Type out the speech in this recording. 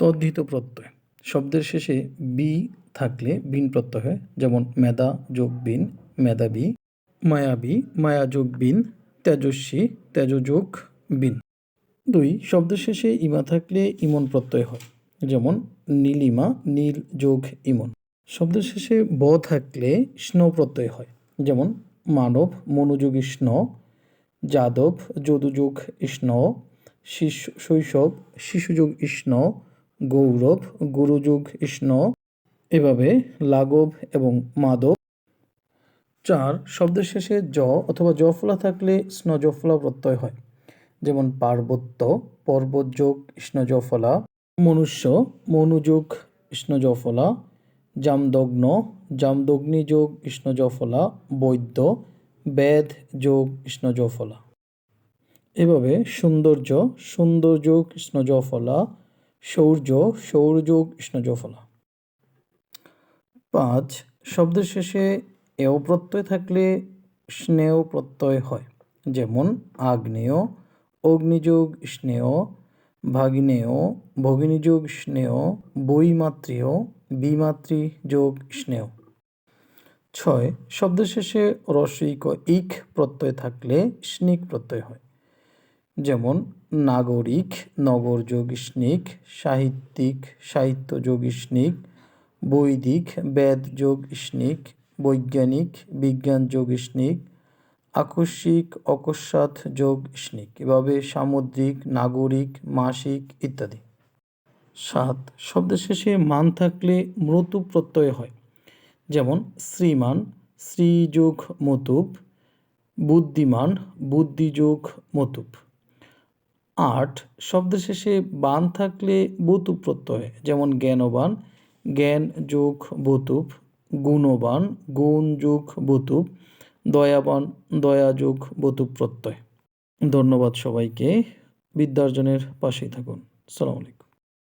তদ্ধিত প্রত্যয়। শব্দের শেষে বি থাকলে বিন প্রত্যয় হয়, যেমন মেধা যোগ বিন, মেধাবী, মায়াবী, মায়া যোগ বিন, তেজস্বী তেজ যোগ বিন। দুই, শব্দের শেষে ইমা থাকলে ইমন প্রত্যয় হয়, যেমন নীলিমা নীল যোগ ইমন। শব্দের শেষে ব থাকলে স্ন প্রত্যয় হয়, যেমন মানব মনোযোগী স্ন, যাদব যদুযোগ স্ন, শিশু শৈশব শিশুযোগ ইষ্ণ গৌরব, গুরুযোগ ইষ্ণ এভাবে লাঘব এবং মাদব চার, শব্দের শেষে জ অথবা জফলা থাকলে স্ন জফলা প্রত্যয় হয়। যেমন পার্বত্য পর্বত যোগ ইষ্ণ জফলা মনুষ্য, মনুযোগ ইষ্ণ জফলা জামদগ্ন জামদগ্নি যোগ ইষ্ণ জফলা বৈদ্য, বেদ, যোগ ইষ্ণ জফলা এভাবে সৌন্দর্য সৌন্দর্য কৃষ্ণজফলা শৌর্য সৌরযোগ কৃষ্ণজফলা পাঁচ, শব্দের শেষে এও প্রত্যয় থাকলে স্নেহ প্রত্যয় হয়। যেমন, আগ্নেয়, অগ্নিযোগ, স্নেহ, ভাগিনেয়, ভগিনীযোগ, স্নেহ, বৈমাত্রীয় বিমাতৃ যোগ স্নেহ। ছয়, শব্দের শেষে রসইক ইক প্রত্যয় থাকলে স্নিক প্রত্যয় হয়। যেমন নাগরিক নগর যোগিষ্ণিক সাহিত্যিক সাহিত্য যোগিষ্ণিক বৈদিক বেদ যোগিষ্ণিক বৈজ্ঞানিক বিজ্ঞান যোগিষ্ণিক আকস্মিক অকস্মাৎ যোগ স্নিক এভাবে সামুদ্রিক, নাগরিক, মাসিক ইত্যাদি। সাত, শব্দের শেষে মান থাকলে মৃতু প্রত্যয় হয়। যেমন শ্রীমান শ্রীযোগ মতুপ বুদ্ধিমান বুদ্ধিযোগ মতুপ আট শব্দের শেষে বান থাকলে বতুপ প্রত্যয়, যেমন জ্ঞানবান জ্ঞান যোগ বতুপ গুণবান গুণ যোগ বতুপ দয়াবান দয়া যোগ বতুপ প্রত্যয়। ধন্যবাদ সবাইকে। বিদ্যার্জনের পাশেই থাকুন। সালাম আলাইকুম